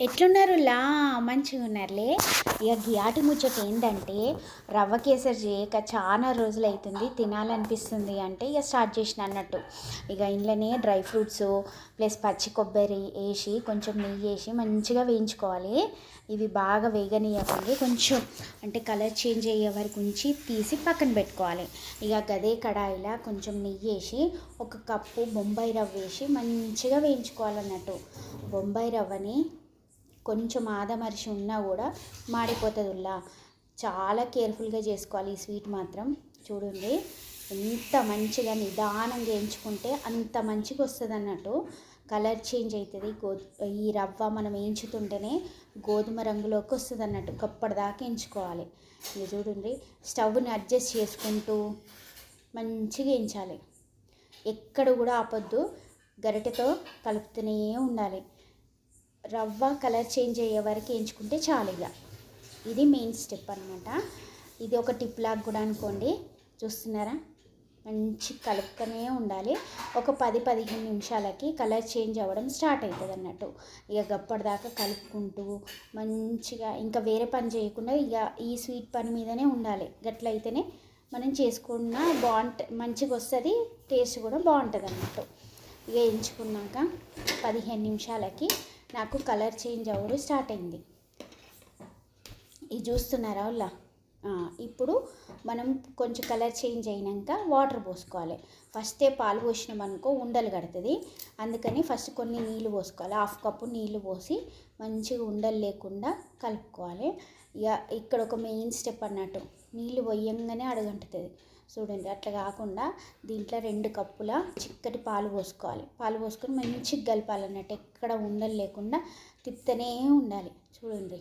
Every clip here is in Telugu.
ఎట్లున్నారు లా మంచిగా ఉన్నారులే ఇక గియాటి ముచ్చట ఏంటంటే రవ్వ కేసరి చేయక చాలా రోజులు అవుతుంది తినాలనిపిస్తుంది అంటే ఇక స్టార్ట్ చేసిన అన్నట్టు. ఇక ఇంట్లోనే డ్రై ఫ్రూట్స్ ప్లస్ పచ్చి కొబ్బరి వేసి కొంచెం నెయ్యి వేసి మంచిగా వేయించుకోవాలి. ఇవి బాగా వేగనీయకండి కొంచెం అంటే కలర్ చేంజ్ అయ్యే వరకు ఉంచి తీసి పక్కన పెట్టుకోవాలి. ఇక గదే కడాయిలో కొంచెం నెయ్యి వేసి ఒక కప్పు బొంబాయి రవ్వ వేసి మంచిగా వేయించుకోవాలన్నట్టు. బొంబాయి రవ్వని కొంచెం ఆదమరిచి ఉన్నా కూడా మాడిపోతుందిలా చాలా కేర్ఫుల్గా చేసుకోవాలి ఈ స్వీట్ మాత్రం. చూడండి ఎంత మంచిగా నిదానంగా వేయించుకుంటే అంత మంచిగా వస్తుంది అన్నట్టు కలర్ చేంజ్ అవుతుంది గో ఈ రవ్వ మనం వేయించుతుంటేనే గోధుమ రంగులోకి వస్తుంది అన్నట్టు గప్పటిదాకా ఎంచుకోవాలి ఇది చూడండి స్టవ్ని అడ్జస్ట్ చేసుకుంటూ మంచిగా ఎంచాలి ఎక్కడ కూడా ఆపొద్దు గరిటెతో కలుపుతూనే ఉండాలి. రవ్వ కలర్ చేంజ్ అయ్యే వరకు వేయించుకుంటే చాలు ఇక ఇది మెయిన్ స్టెప్ అనమాట ఇది ఒక టిప్ లాగా కూడా అనుకోండి. చూస్తున్నారా? మంచి కలుపుతూనే ఉండాలి. ఒక పది పదిహేను నిమిషాలకి కలర్ చేంజ్ అవ్వడం స్టార్ట్ అవుతుంది అన్నట్టు. ఇక గప్పటిదాకా కలుపుకుంటూ మంచిగా ఇంకా వేరే పని చేయకుండా ఇక ఈ స్వీట్ పని మీదనే ఉండాలి. గట్లయితేనే మనం చేసుకున్న బాగుంట మంచిగా వస్తుంది టేస్ట్ కూడా బాగుంటుంది అన్నట్టు ఇక ఎంచుకున్నాక పదిహేను నిమిషాలకి నాకు కలర్ చేంజ్ అవ్వడం స్టార్ట్ అయింది. ఇది చూస్తున్నారా వాళ్ళ ఇప్పుడు మనం కొంచెం కలర్ చేంజ్ అయినాక వాటర్ పోసుకోవాలి. ఫస్టే పాలు పోసినాం అనుకో ఉండలు కడుతుంది. అందుకని ఫస్ట్ కొన్ని నీళ్ళు పోసుకోవాలి. హాఫ్ కప్పు నీళ్ళు పోసి మంచిగా ఉండలు లేకుండా కలుపుకోవాలి. ఇక ఇక్కడ ఒక మెయిన్ స్టెప్ అన్నట్టు. నీళ్ళు పోయంగానే అడగంటుతుంది. చూడండి అట్లా కాకుండా దీంట్లో రెండు కప్పుల చిక్కటి పాలు పోసుకోవాలి. పాలు పోసుకొని మంచిగా కలపాలన్నట్టు ఎక్కడ ఉండలు లేకుండా తిప్పుతూనే ఉండాలి. చూడండి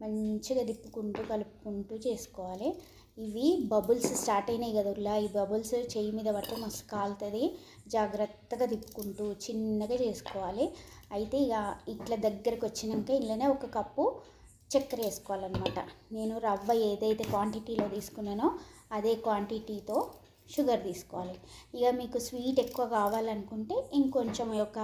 మంచిగా తిప్పుకుంటూ కలుపుకుంటూ చేసుకోవాలి. ఇవి బబుల్స్ స్టార్ట్ అయినాయి కదా ఈ బబుల్స్ చెయ్యి మీద పడితే మస్తు కాలుతుంది. జాగ్రత్తగా తిప్పుకుంటూ చిన్నగా చేసుకోవాలి. అయితే ఇక ఇట్లా దగ్గరకు వచ్చినాక ఇంట్లోనే ఒక కప్పు చక్కెర వేసుకోవాలన్నమాట. నేను రవ్వ ఏదైతే క్వాంటిటీలో తీసుకున్నానో అదే క్వాంటిటీతో షుగర్ తీసుకోవాలి. ఇక మీకు స్వీట్ ఎక్కువ కావాలనుకుంటే ఇంకొంచెం ఒక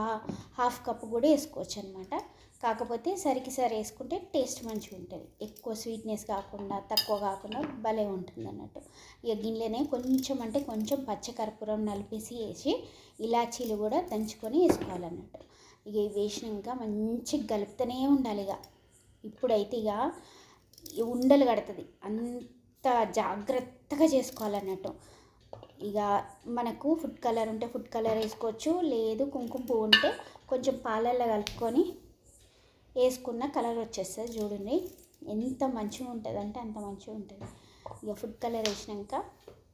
హాఫ్ కప్ కూడా వేసుకోవచ్చు అనమాట కాకపోతే సరికి సరి వేసుకుంటే టేస్ట్ మంచిగా ఉంటుంది. ఎక్కువ స్వీట్నెస్ కాకుండా తక్కువ కాకుండా భలే ఉంటుంది అన్నట్టు ఇక గిన్నెలనే కొంచెం అంటే కొంచెం పచ్చకర్పూరం నలిపేసి వేసి ఇలాచీలు కూడా దంచుకొని వేసుకోవాలన్నట్టు. ఇక వేసినాక మంచిగా కలుపుతూనే ఉండాలి ఇక. ఇప్పుడైతే ఇక ఉండలు కడుతుంది. అంత జాగ్రత్తగా చేసుకోవాలన్నట్టు. ఇక మనకు ఫుడ్ కలర్ ఉంటే ఫుడ్ కలర్ వేసుకోవచ్చు లేదు కుంకుమ పువ్వు ఉంటే కొంచెం పాలల్లో కలుపుకొని వేసుకున్న కలర్ వచ్చేస్తుంది చూడండి. ఎంత మంచిగా ఉంటుంది అంటే అంత మంచిగా ఉంటుంది. ఇక ఫుడ్ కలర్ వేసినాక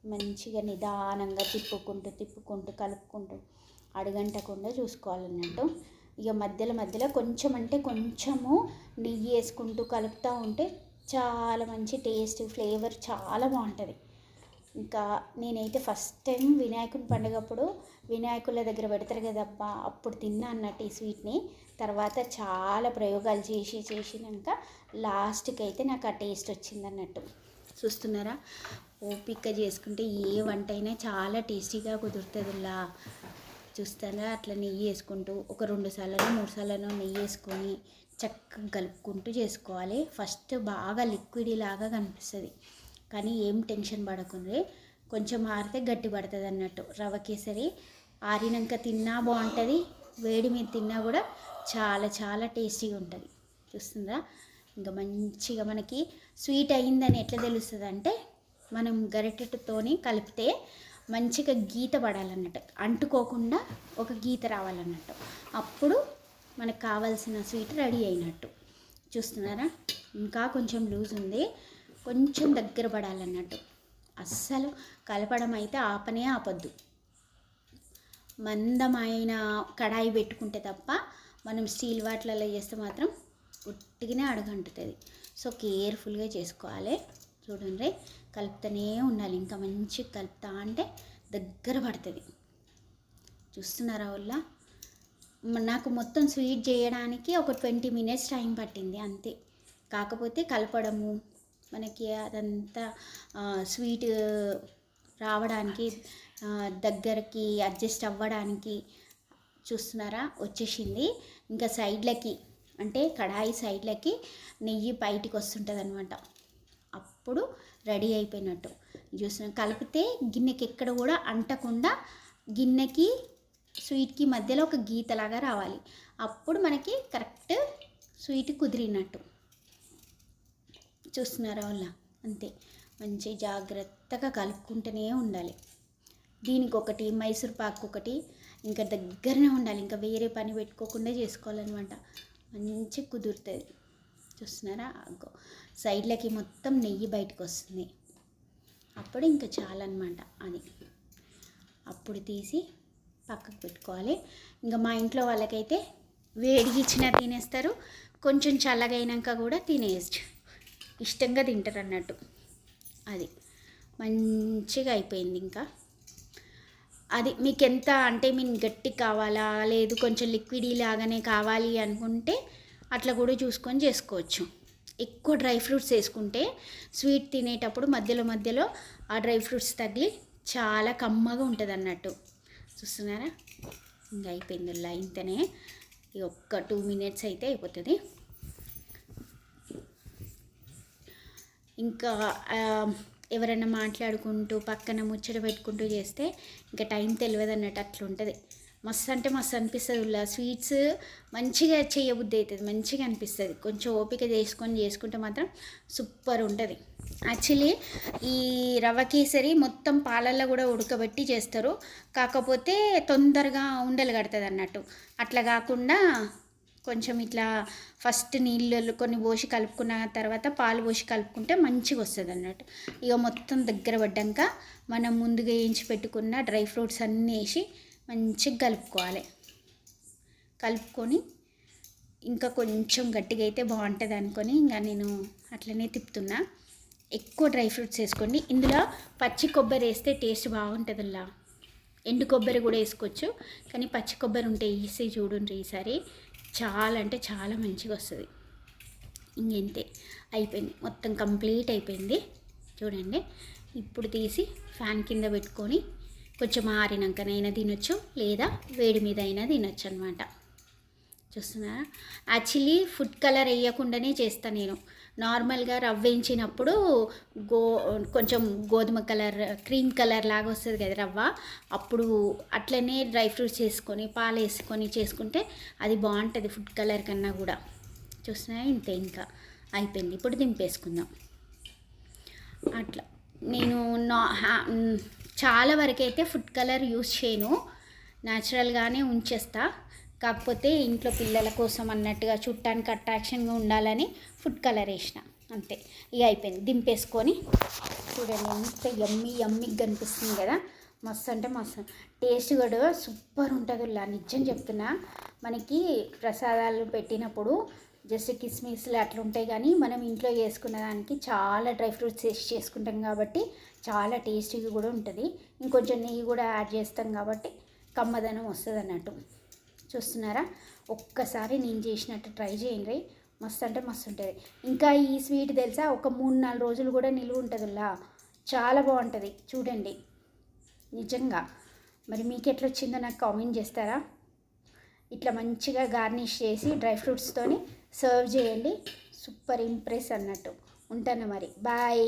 మంచిగా నిదానంగా తిప్పుకుంటూ తిప్పుకుంటూ కలుపుకుంటూ అడుగంటకుండా చూసుకోవాలన్నట్టు. ఇక మధ్యలో మధ్యలో కొంచెం అంటే కొంచెము నెయ్యి వేసుకుంటూ కలుపుతూ ఉంటే చాలా మంచి టేస్ట్ ఫ్లేవర్ చాలా బాగుంటుంది. ఇంకా నేనైతే ఫస్ట్ టైం వినాయకుని పండుగప్పుడు వినాయకుల దగ్గర పెడతారు కదబ్బా అప్పుడు తిన్నా అన్నట్టు ఈ స్వీట్ని. తర్వాత చాలా ప్రయోగాలు చేసి చేసినాక లాస్ట్కి అయితే నాకు ఆ టేస్ట్ వచ్చింది అన్నట్టు. చూస్తున్నారా? ఓపిక చేసుకుంటే ఏ వంట అయినా చాలా టేస్టీగా కుదురుతుందిలా. చూస్తారా? అట్లా నెయ్యి వేసుకుంటూ ఒక రెండు సార్లు మూడు సార్లు నెయ్యి వేసుకొని చక్కగా కలుపుకుంటూ చేసుకోవాలి. ఫస్ట్ బాగా లిక్విడ్ లాగా కనిపిస్తుంది. కానీ ఏం టెన్షన్ పడకుండా. కొంచెం ఆరితే గట్టి పడుతుంది అన్నట్టు. రవ కేసరి ఆరినాక తిన్నా బాగుంటుంది. వేడి మీద తిన్నా కూడా చాలా చాలా టేస్టీగా ఉంటుంది. చూస్తుందా? ఇంకా మంచిగా మనకి స్వీట్ అయిందని ఎట్లా తెలుస్తుంది అంటే మనం గరిటెతోని కలిపితే మంచిగా గీత పడాలన్నట్టు. అంటుకోకుండా ఒక గీత రావాలన్నట్టు. అప్పుడు మనకు కావాల్సిన స్వీట్ రెడీ అయినట్టు. చూస్తున్నారా? ఇంకా కొంచెం లూజ్ ఉంది. కొంచెం దగ్గర పడాలన్నట్టు. అస్సలు కలపడం అయితే ఆపనే ఆపద్దు. మందమైన కడాయి పెట్టుకుంటే తప్ప మనం స్టీల్ వాటిలలో చేస్తే మాత్రం ఉట్టిగానే అడగంటుతుంది. సో కేర్ఫుల్గా చేసుకోవాలి. చూడండి కలుపుతూనే ఉండాలి. ఇంకా మంచిగా కలుపుతా అంటే దగ్గర పడుతుంది. చూస్తున్నారా వల్ల నాకు మొత్తం స్వీట్ చేయడానికి ఒక ట్వంటీ మినిట్స్ టైం పట్టింది అంతే. కాకపోతే కలపడము మనకి అదంతా స్వీట్ రావడానికి దగ్గరికి అడ్జస్ట్ అవ్వడానికి చూస్తున్నారా? వచ్చేసింది. ఇంకా సైడ్లకి అంటే కడాయి సైడ్లకి నెయ్యి బయటికి వస్తుంటుంది అనమాట అప్పుడు రెడీ అయిపోయినట్టు. చూసిన కలిపితే గిన్నెకి ఎక్కడ కూడా అంటకుండా గిన్నెకి స్వీట్కి మధ్యలో ఒక గీతలాగా రావాలి. అప్పుడు మనకి కరెక్ట్ స్వీట్ కుదిరినట్టు. చూస్తున్నారా వాళ్ళ? అంతే. మంచి జాగ్రత్తగా కలుపుకుంటూనే ఉండాలి. దీనికి ఒకటి మైసూర్ పాక్ ఒకటి ఇంకా దగ్గరనే ఉండాలి. ఇంకా వేరే పని పెట్టుకోకుండా చేసుకోవాలన్నమాట. మంచి కుదురుతుంది. చూస్తున్నారా? అగ్గో సైడ్లకి మొత్తం నెయ్యి బయటకు వస్తుంది అప్పుడు ఇంకా చాలన్నమాట అది. అప్పుడు తీసి పక్కకు పెట్టుకోవాలి. ఇంకా మా ఇంట్లో వాళ్ళకైతే వేడికి తినేస్తారు. కొంచెం చల్లగా అయినాక కూడా తినేయచ్చు. ఇష్టంగా తింటారు అన్నట్టు. అది మంచిగా అయిపోయింది ఇంకా. అది మీకు ఎంత అంటే మీ గట్టి కావాలా? లేదు కొంచెం లిక్విడ్ లాగానే కావాలి అనుకుంటే అట్లా కూడా చూసుకొని చేసుకోవచ్చు. ఎక్కువ డ్రై ఫ్రూట్స్ వేసుకుంటే స్వీట్ తినేటప్పుడు మధ్యలో మధ్యలో ఆ డ్రై ఫ్రూట్స్ తగిలి చాలా కమ్మగా ఉంటుంది అన్నట్టు చూస్తున్నారా? ఇంకా అయిపోయింది లైన్తోనే. ఈ ఒక్క టూ మినిట్స్ అయితే అయిపోతుంది. ఇంకా ఎవరైనా మాట్లాడుకుంటూ పక్కన ముచ్చట పెట్టుకుంటూ చేస్తే ఇంకా టైం తెలియదు అన్నట్టు అట్లుంటుంది. మస్తు అంటే మస్తు అనిపిస్తుంది ఉల్లా స్వీట్స్ మంచిగా చేయబుద్ధి అవుతుంది మంచిగా అనిపిస్తుంది. కొంచెం ఓపిక చేసుకొని చేసుకుంటే మాత్రం సూపర్ ఉంటుంది. యాక్చువల్లీ ఈ రవ్వ కేసరి మొత్తం పాలల్లో కూడా ఉడకబెట్టి చేస్తారు. కాకపోతే తొందరగా ఉండలు కడుతుంది అన్నట్టు. అట్లా కాకుండా కొంచెం ఇట్లా ఫస్ట్ నీళ్ళు కొన్ని పోసి కలుపుకున్న తర్వాత పాలు పోసి కలుపుకుంటే మంచిగా వస్తుంది అన్నట్టు. ఇక మొత్తం దగ్గర పడ్డాక మనం ముందుగా వేయించి పెట్టుకున్న డ్రై ఫ్రూట్స్ అన్నీ వేసి మంచిగా కలుపుకోవాలి. కలుపుకొని ఇంకా కొంచెం గట్టిగా అయితే బాగుంటుంది అనుకొని ఇంకా నేను అట్లనే తిప్పుతున్నా. ఎక్కువ డ్రై ఫ్రూట్స్ వేసుకోండి. ఇందులో పచ్చి కొబ్బరి వేస్తే టేస్ట్ బాగుంటుందిలా ఎండు కొబ్బరి కూడా వేసుకోవచ్చు. కానీ పచ్చి కొబ్బరి ఉంటే వేసి చూడండి ఈసారి. చాలా అంటే చాలా మంచిగా వస్తుంది. ఇంకెంతే. అయిపోయింది. మొత్తం కంప్లీట్ అయిపోయింది. చూడండి. ఇప్పుడు తీసి ఫ్యాన్ కింద పెట్టుకొని కొంచెం ఆరినాకనైనా తినొచ్చు లేదా వేడి మీద అయినా తినొచ్చు అనమాట చూస్తున్నారా? యాక్చువల్లీ ఫుడ్ కలర్ వేయకుండానే చేస్తాను నేను. నార్మల్గా రవ్వ వేయించినప్పుడు గో కొంచెం గోధుమ కలర్ క్రీమ్ కలర్ లాగా వస్తుంది కదా రవ్వ. అప్పుడు అట్లనే డ్రై ఫ్రూట్స్ వేసుకొని పాలు వేసుకొని చేసుకుంటే అది బాగుంటుంది ఫుడ్ కలర్ కన్నా కూడా. చూస్తున్నారా? ఇంతే ఇంకా అయిపోయింది. ఇప్పుడు దింపేసుకుందాం. అట్లా. నేను నా హ్యా- చాలా వరకు అయితే ఫుడ్ కలర్ యూస్ చేయను. న్యాచురల్గానే ఉంచేస్తా. కాకపోతే ఇంట్లో పిల్లల కోసం అన్నట్టుగా చుట్టానికి అట్రాక్షన్గా ఉండాలని ఫుడ్ కలర్ వేసిన. అంతే. ఇక అయిపోయింది. దింపేసుకొని చూడండి ఎంత యమ్మీ యమ్మీగా కనిపిస్తుంది కదా. మస్తు అంటే మస్తు. టేస్ట్ కూడా సూపర్ ఉంటుంది ఇలా నిజం చెప్తున్నా. మనకి ప్రసాదాలు పెట్టినప్పుడు జస్ట్ కిస్మిస్లు అట్లా ఉంటాయి కానీ మనం ఇంట్లో చేసుకున్న దానికి చాలా డ్రై ఫ్రూట్స్ వేసి చేసుకుంటాం కాబట్టి చాలా టేస్టీగా కూడా ఉంటుంది. ఇంకొంచెం నెయ్యి కూడా యాడ్ చేస్తాం కాబట్టి కమ్మదనం వస్తుంది అన్నట్టు. చూస్తున్నారా? ఒక్కసారి నేను చేసినట్టు ట్రై చేయండి మస్తు అంటే మస్తు ఉంటుంది. ఇంకా ఈ స్వీట్ తెలుసా? ఒక మూడు నాలుగు రోజులు కూడా నిలువ ఉంటుందిలా చాలా బాగుంటుంది. చూడండి. నిజంగా. మరి మీకు ఎట్లా వచ్చిందో నాకు కామెంట్ చేస్తారా? ఇట్లా మంచిగా గార్నిష్ చేసి డ్రై ఫ్రూట్స్తోని సర్వ్ చేయండి. సూపర్ ఇంప్రెస్ అన్నట్టు. ఉంటాను మరి. బాయ్